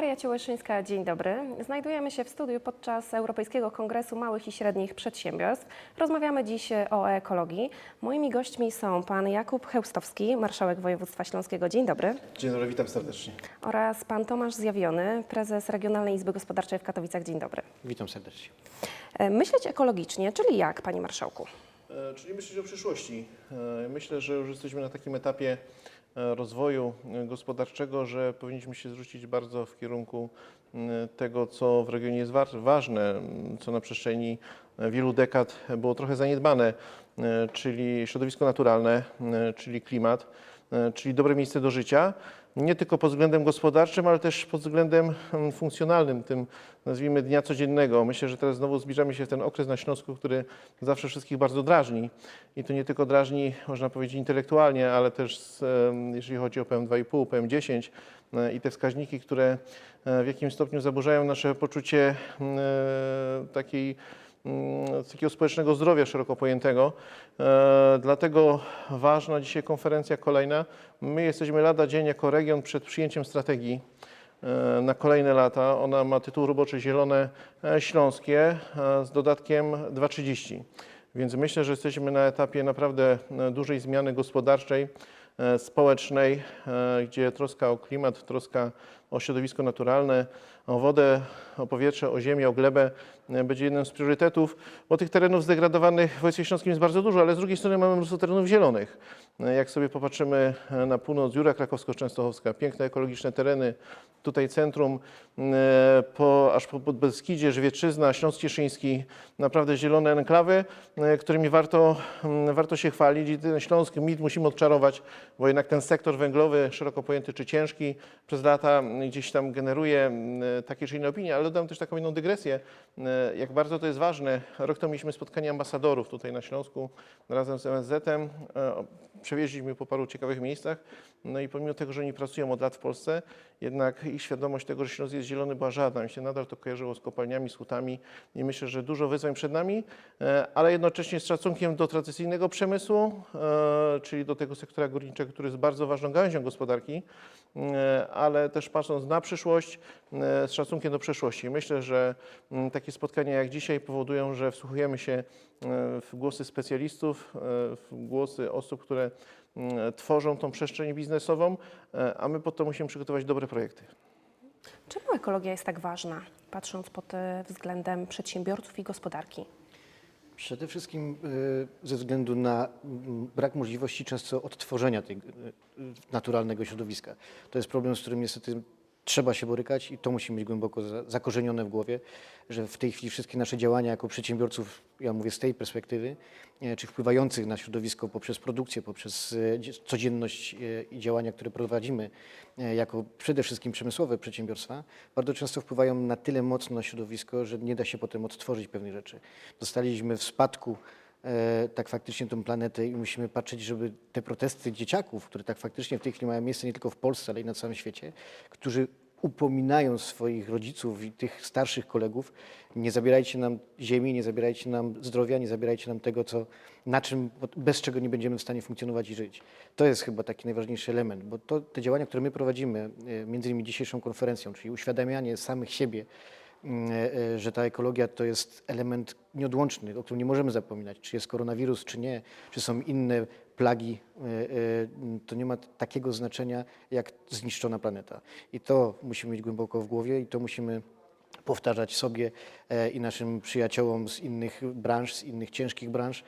Maria Ciełyszyńska, dzień dobry. Znajdujemy się w studiu podczas Europejskiego Kongresu Małych i Średnich Przedsiębiorstw. Rozmawiamy dziś o ekologii. Moimi gośćmi są pan Jakub Chełstowski, marszałek województwa śląskiego. Dzień dobry. Dzień dobry, witam serdecznie. Oraz pan Tomasz Zjawiony, prezes Regionalnej Izby Gospodarczej w Katowicach. Dzień dobry. Witam serdecznie. E, Myśleć ekologicznie, czyli jak, panie marszałku? E, Czyli myśleć o przyszłości. E, Myślę, że już jesteśmy na takim etapie rozwoju e, gospodarczego, że powinniśmy się zwrócić bardzo w kierunku m, tego, co w regionie jest wa- ważne, co na przestrzeni e, wielu dekad było trochę zaniedbane, e, czyli środowisko naturalne, e, czyli klimat, e, czyli dobre miejsce do życia. Nie tylko pod względem gospodarczym, ale też pod względem mm, funkcjonalnym, tym nazwijmy dnia codziennego. Myślę, że teraz znowu zbliżamy się w ten okres na Śląsku, który zawsze wszystkich bardzo drażni. I to nie tylko drażni, można powiedzieć, intelektualnie, ale też jeżeli chodzi o PM2,5, PM10 e, i te wskaźniki, które e, w jakimś stopniu zaburzają nasze poczucie e, takiej takiego społecznego zdrowia szeroko pojętego. E, Dlatego ważna dzisiaj konferencja kolejna. My jesteśmy lada dzień jako region przed przyjęciem strategii e, na kolejne lata. Ona ma tytuł roboczy Zielone e, Śląskie z dodatkiem 2.30. Więc myślę, że jesteśmy na etapie naprawdę dużej zmiany gospodarczej, społecznej, gdzie troska o klimat, troska o środowisko naturalne, o wodę, o powietrze, o ziemię, o glebę e, będzie jednym z priorytetów, bo tych terenów zdegradowanych w województwie śląskim jest bardzo dużo, ale z drugiej strony mamy mnóstwo terenów zielonych. E, Jak sobie popatrzymy e, na północ, Jura Krakowsko-Częstochowska, piękne ekologiczne tereny, tutaj centrum, po, aż po Podbeskidzie, Żywieczyzna, Śląsk Cieszyński, naprawdę zielone enklawy, którymi warto, warto się chwalić i ten Śląsk mit musimy odczarować, bo jednak ten sektor węglowy, szeroko pojęty czy ciężki, przez lata gdzieś tam generuje mm, takie czy inne opinie, ale dodam też taką inną dygresję, e, jak bardzo to jest ważne. Rok temu mieliśmy spotkanie ambasadorów tutaj na Śląsku razem z MSZ-em, e, przewieźliśmy po paru ciekawych miejscach, no i pomimo tego, że oni pracują od lat w Polsce, jednak ich świadomość tego, że Śląsk jest zielony była żadna. Mi się nadal to kojarzyło z kopalniami, z hutami i myślę, że dużo wyzwań przed nami, e, ale jednocześnie z szacunkiem do tradycyjnego przemysłu, e, czyli do tego sektora górniczego, który jest bardzo ważną gałęzią gospodarki, ale też patrząc na przyszłość, e, z szacunkiem do przeszłości. Myślę, że mm, takie spotkania jak dzisiaj powodują, że wsłuchujemy się e, w głosy specjalistów, e, w głosy osób, które mm, tworzą tą przestrzeń biznesową, a my po to musimy przygotować dobre projekty. Czemu ekologia jest tak ważna, patrząc pod względem przedsiębiorców i gospodarki? Przede wszystkim ze względu na mm, brak możliwości często odtworzenia tego naturalnego środowiska. To jest problem, z którym niestety trzeba się borykać i to musi mieć głęboko za- zakorzenione w głowie, że w tej chwili wszystkie nasze działania jako przedsiębiorców, ja mówię z tej perspektywy, e, czy wpływających na środowisko poprzez produkcję, poprzez e, dzie- codzienność e, i działania, które prowadzimy jako przede wszystkim przemysłowe przedsiębiorstwa, bardzo często wpływają na tyle mocno na środowisko, że nie da się potem odtworzyć pewnych rzeczy. Dostaliśmy w spadku tak faktycznie tą planetę i musimy patrzeć, żeby te protesty dzieciaków, które tak faktycznie w tej chwili mają miejsce nie tylko w Polsce, ale i na całym świecie, którzy upominają swoich rodziców i tych starszych kolegów, nie zabierajcie nam ziemi, nie zabierajcie nam zdrowia, nie zabierajcie nam tego, co, na czym, bez czego nie będziemy w stanie funkcjonować i żyć. To jest chyba taki najważniejszy element, bo to, te działania, które my prowadzimy, e, między innymi dzisiejszą konferencją, czyli uświadamianie samych siebie, mm, e, e, że ta ekologia to jest element nieodłączny, o którym nie możemy zapominać. Czy jest koronawirus, czy nie, czy są inne plagi, e, e, to nie ma takiego znaczenia jak zniszczona planeta. I to musimy mieć głęboko w głowie i to musimy powtarzać sobie e, i naszym przyjaciołom z innych branż, z innych ciężkich branż,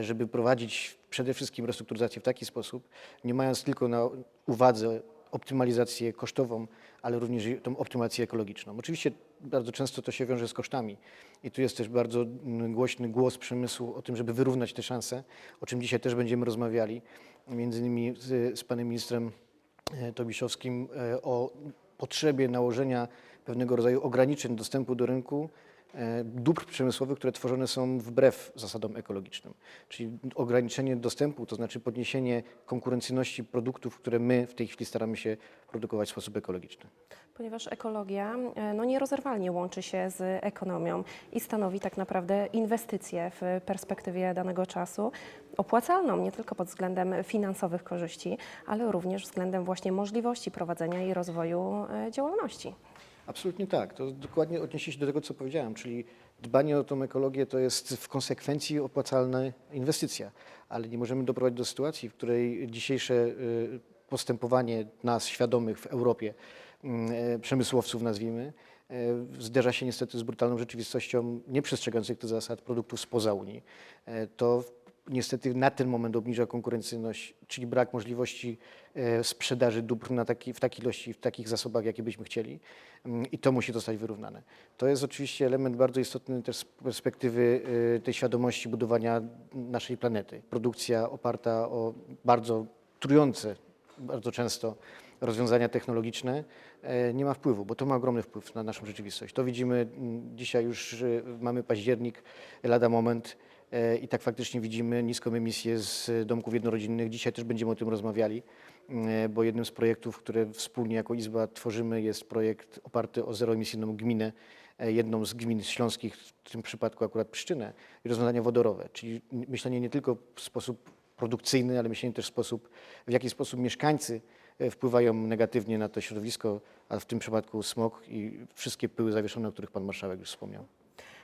żeby prowadzić przede wszystkim restrukturyzację w taki sposób, nie mając tylko na uwadze optymalizację kosztową, ale również tą optymalizację ekologiczną. Oczywiście bardzo często to się wiąże z kosztami. I tu jest też bardzo mm, głośny głos przemysłu o tym, żeby wyrównać te szanse, o czym dzisiaj też będziemy rozmawiali, między innymi z, z panem ministrem e, Tobiszowskim e, o potrzebie nałożenia pewnego rodzaju ograniczeń dostępu do rynku dóbr przemysłowych, które tworzone są wbrew zasadom ekologicznym. Czyli ograniczenie dostępu, to znaczy podniesienie konkurencyjności produktów, które my w tej chwili staramy się produkować w sposób ekologiczny. Ponieważ ekologia e, no, nierozerwalnie łączy się z ekonomią i stanowi tak naprawdę inwestycję w perspektywie danego czasu, opłacalną nie tylko pod względem finansowych korzyści, ale również względem właśnie możliwości prowadzenia i rozwoju e, działalności. Absolutnie tak. To dokładnie odniesie się do tego, co powiedziałem, czyli dbanie o tą ekologię to jest w konsekwencji opłacalna inwestycja, ale nie możemy doprowadzić do sytuacji, w której dzisiejsze y, postępowanie nas świadomych w Europie, e, przemysłowców nazwijmy, e, zderza się niestety z brutalną rzeczywistością nieprzestrzegających tych zasad produktów spoza Unii. To niestety na ten moment obniża konkurencyjność, czyli brak możliwości e, sprzedaży dóbr na taki, w takiej ilości, w takich zasobach, jakie byśmy chcieli Mm, i to musi zostać wyrównane. To jest oczywiście element bardzo istotny też z perspektywy e, tej świadomości budowania naszej planety. Produkcja oparta o bardzo trujące bardzo często rozwiązania technologiczne e, nie ma wpływu, bo to ma ogromny wpływ na naszą rzeczywistość. To widzimy mm, dzisiaj już, mamy październik, lada moment i tak faktycznie widzimy niską emisję z domków jednorodzinnych. Dzisiaj też będziemy o tym rozmawiali, mm, bo jednym z projektów, które wspólnie jako Izba tworzymy jest projekt oparty o zeroemisyjną gminę, e, jedną z gmin śląskich, w tym przypadku akurat Pszczynę, i rozwiązania wodorowe, czyli myślenie nie tylko w sposób produkcyjny, ale myślenie też w sposób, w jaki sposób mieszkańcy e, wpływają negatywnie na to środowisko, a w tym przypadku smog i wszystkie pyły zawieszone, o których Pan Marszałek już wspomniał.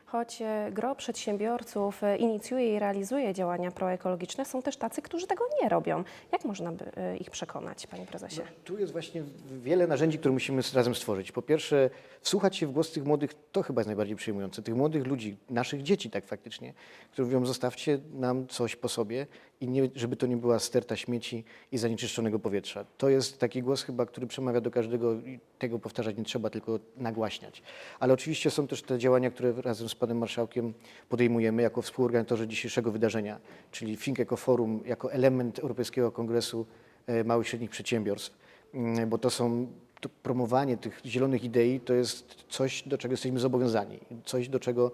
Choć e, gro przedsiębiorców e, inicjuje i realizuje działania proekologiczne, są też tacy, którzy tego nie robią. Jak można by e, ich przekonać, panie prezesie? Tu jest właśnie wiele narzędzi, które musimy razem stworzyć. Po pierwsze, wsłuchać się w głos tych młodych, to chyba jest najbardziej przejmujące. Tych młodych ludzi, naszych dzieci tak faktycznie, którzy mówią, zostawcie nam coś po sobie i nie, żeby to nie była sterta śmieci i zanieczyszczonego powietrza. To jest taki głos chyba, który przemawia do każdego i tego powtarzać nie trzeba, tylko nagłaśniać. Ale oczywiście są też te działania, które razem z panem marszałkiem podejmujemy jako współorganizatorzy dzisiejszego wydarzenia, czyli Think Eco Forum jako element Europejskiego Kongresu e, Małych i Średnich Przedsiębiorstw, Mm, bo to są to promowanie tych zielonych idei to jest coś, do czego jesteśmy zobowiązani, coś, do czego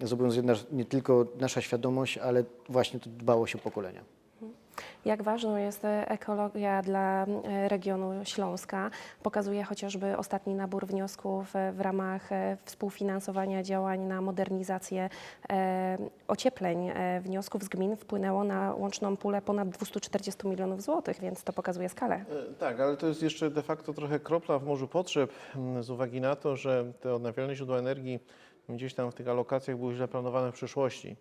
zobowiązuje nas nie tylko nasza świadomość, ale właśnie to dbałość o pokolenia. Jak ważna jest e, ekologia dla e, regionu Śląska? Pokazuje chociażby ostatni nabór wniosków e, w ramach współfinansowania działań na modernizację ociepleń. Wniosków z gmin wpłynęło na łączną pulę ponad 240 milionów złotych, więc to pokazuje skalę. Tak, ale to jest jeszcze de facto trochę kropla w morzu potrzeb m, z uwagi na to, że te odnawialne źródła energii gdzieś tam w tych alokacjach były źle planowane w przeszłości.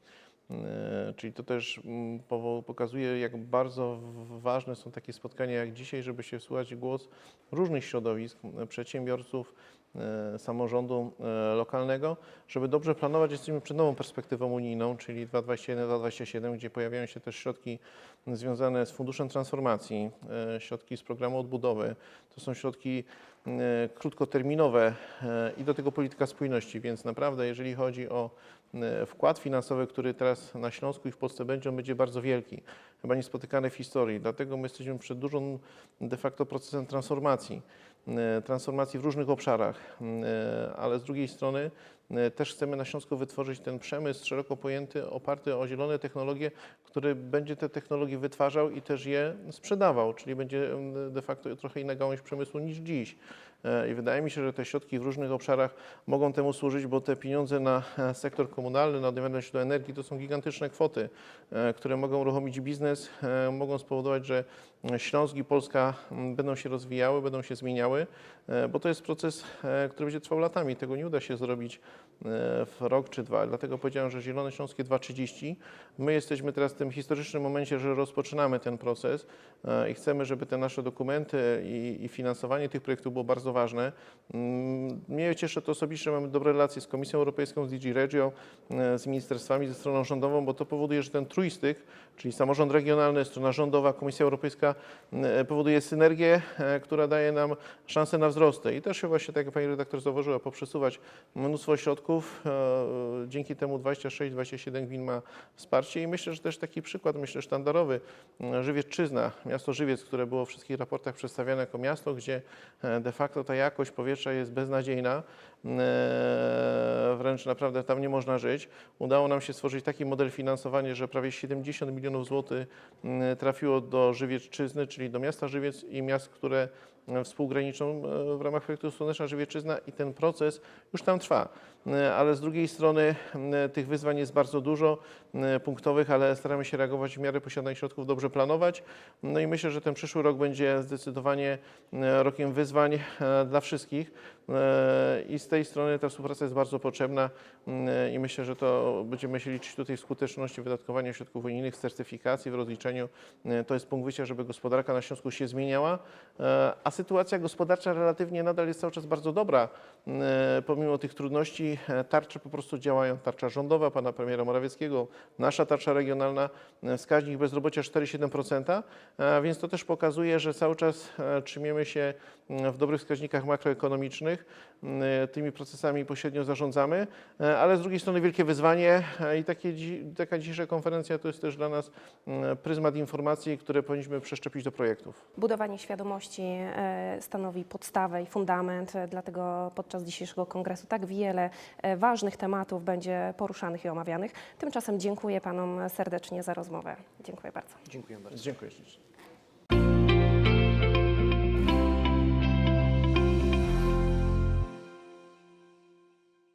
E, Czyli to też mm, pokazuje, jak bardzo ważne są takie spotkania jak dzisiaj, żeby się wsłuchać głos różnych środowisk, przedsiębiorców, samorządu e, lokalnego, żeby dobrze planować. Jesteśmy przed nową perspektywą unijną, czyli 2021-2027, gdzie pojawiają się też środki związane z Funduszem Transformacji, e, środki z programu odbudowy. To są środki e, krótkoterminowe e, i do tego polityka spójności, więc naprawdę jeżeli chodzi o e, wkład finansowy, który teraz na Śląsku i w Polsce będzie, on będzie bardzo wielki, chyba niespotykany w historii. Dlatego my jesteśmy przed dużym de facto procesem transformacji, e, transformacji w różnych obszarach, e, ale z drugiej strony e, też chcemy na Śląsku wytworzyć ten przemysł szeroko pojęty, oparty o zielone technologie, który będzie te technologie wytwarzał i też je sprzedawał, czyli będzie mm, de facto trochę inna gałąź przemysłu niż dziś. E, I wydaje mi się, że te środki w różnych obszarach mogą temu służyć, bo te pieniądze na e, sektor komunalny, na odnawialne źródła energii to są gigantyczne kwoty, e, które mogą uruchomić biznes, e, mogą spowodować, że Śląsk i Polska m, będą się rozwijały, będą się zmieniały, e, bo to jest proces, e, który będzie trwał latami. Tego nie uda się zrobić e, w rok czy dwa. Dlatego powiedziałem, że Zielone Śląskie 2.30. My jesteśmy teraz w tym historycznym momencie, że rozpoczynamy ten proces e, i chcemy, żeby te nasze dokumenty i, finansowanie tych projektów było bardzo ważne. Mm, Mnie cieszy to osobiście, mamy dobre relacje z Komisją Europejską, z DG Regio, e, z ministerstwami, ze stroną rządową, bo to powoduje, że ten trójstyk, czyli samorząd regionalny, strona rządowa, Komisja Europejska e, powoduje synergię, e, która daje nam szansę na wzrosty. I też się właśnie, tak jak pani redaktor zauważyła, poprzesuwać mnóstwo środków. E, Dzięki temu 26-27 gmin ma wsparcie i myślę, że też taki przykład, myślę, sztandarowy, e, Żywiecczyzna, miasto Żywiec, które było w wszystkich raportach przedstawiane jako miasto, gdzie e, de facto ta jakość powietrza jest beznadziejna, wręcz naprawdę tam nie można żyć. Udało nam się stworzyć taki model finansowania, że prawie 70 milionów złotych m, trafiło do Żywiecczyzny, czyli do miasta Żywiec i miast, które e, współgraniczą e, w ramach projektu Słoneczna Żywiecczyzna i ten proces już tam trwa. E, Ale z drugiej strony tych wyzwań jest bardzo dużo punktowych, ale staramy się reagować w miarę posiadanych środków, dobrze planować. No i myślę, że ten przyszły rok będzie zdecydowanie rokiem wyzwań dla wszystkich. I z tej strony ta współpraca jest bardzo potrzebna mm, i myślę, że to będziemy się liczyć tutaj w skuteczności wydatkowania środków unijnych, w certyfikacji, w rozliczeniu. E, To jest punkt wyjścia, żeby gospodarka na Śląsku się zmieniała, e, a sytuacja gospodarcza relatywnie nadal jest cały czas bardzo dobra. E, Pomimo tych trudności tarcze po prostu działają. Tarcza rządowa pana premiera Morawieckiego, nasza tarcza regionalna, wskaźnik bezrobocia 4,7%, e, więc to też pokazuje, że cały czas trzymiemy się mm, w dobrych wskaźnikach makroekonomicznych, tymi procesami pośrednio zarządzamy, e, ale z drugiej strony wielkie wyzwanie e, i takie, taka dzisiejsza konferencja to jest też dla nas pryzmat informacji, które powinniśmy przeszczepić do projektów. Budowanie świadomości e, stanowi podstawę i fundament, e, dlatego podczas dzisiejszego kongresu tak wiele e, ważnych tematów będzie poruszanych i omawianych. Tymczasem dziękuję Panom serdecznie za rozmowę. Dziękuję bardzo. Dziękuję bardzo. Dziękuję.